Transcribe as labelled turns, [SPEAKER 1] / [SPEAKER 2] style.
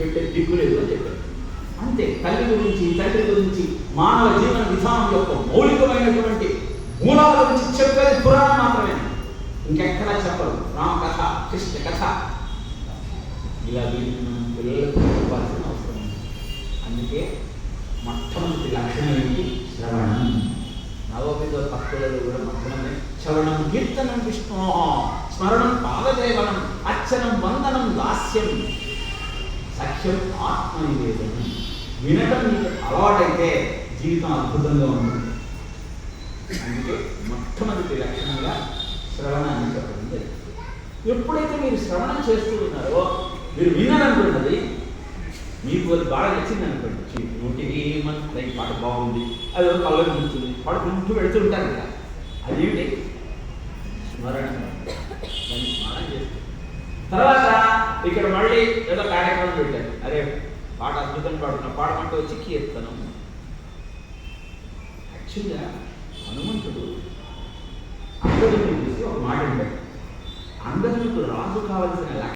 [SPEAKER 1] పెట్టే దిక్కు లేదు అని చెప్పారు. అంతే తల్లి గురించి తండ్రి గురించి మానవ జీవన విధానం యొక్క మౌలికమైనటువంటి మూలాల గురించి చెప్పేది పురాణం మాత్రమే. ఇంకెక్కడా చెప్పరు. రామకథ కృష్ణ కథ. ఇలా వీటిని మనం పిల్లలకు చెప్పాల్సిన అవసరం ఉంది. అందుకే మొట్టమొదటి లక్షణం ఏంటి? శ్రవణం. నవవిధ భక్తులలో కూడా మొట్టమొదటి శ్రవణం కీర్తనం విష్ణు స్మరణం పాదదేవనం అర్చనం వందనం దాస్యం. సఖ్యం ఆత్మనివేదనం వినటం మీకు అలవాటైతే జీవితం అద్భుతంగా ఉంటుంది. అందుకే మొట్టమొదటి లక్షణంగా శ్రవణాన్ని చెప్పడం జరిగింది. ఎప్పుడైతే మీరు శ్రవణం చేస్తూ ఉన్నారో మీరు విన్నారనుకున్నది మీకు అది బాగా నచ్చింది అనుకోండి నోటికి ఏమంటే ఈ పాట బాగుంది అది ఒక కళ్ళకి ఉంటుంది పాడుకుంటూ పెడుతూ ఉంటారు కదా. అదేమిటి స్మరణ. దాన్ని స్మరణ చేస్తుంది తర్వాత ఇక్కడ మళ్ళీ ఏదో పాట పాడుతున్న పాడుతున్నా పాడమంటే వచ్చి కీర్తనం యాక్చువల్గా హనుమంతుడు అందరిని చూసి ఒక మాట అంటాడు. అందరికీ రాజు కావలసిన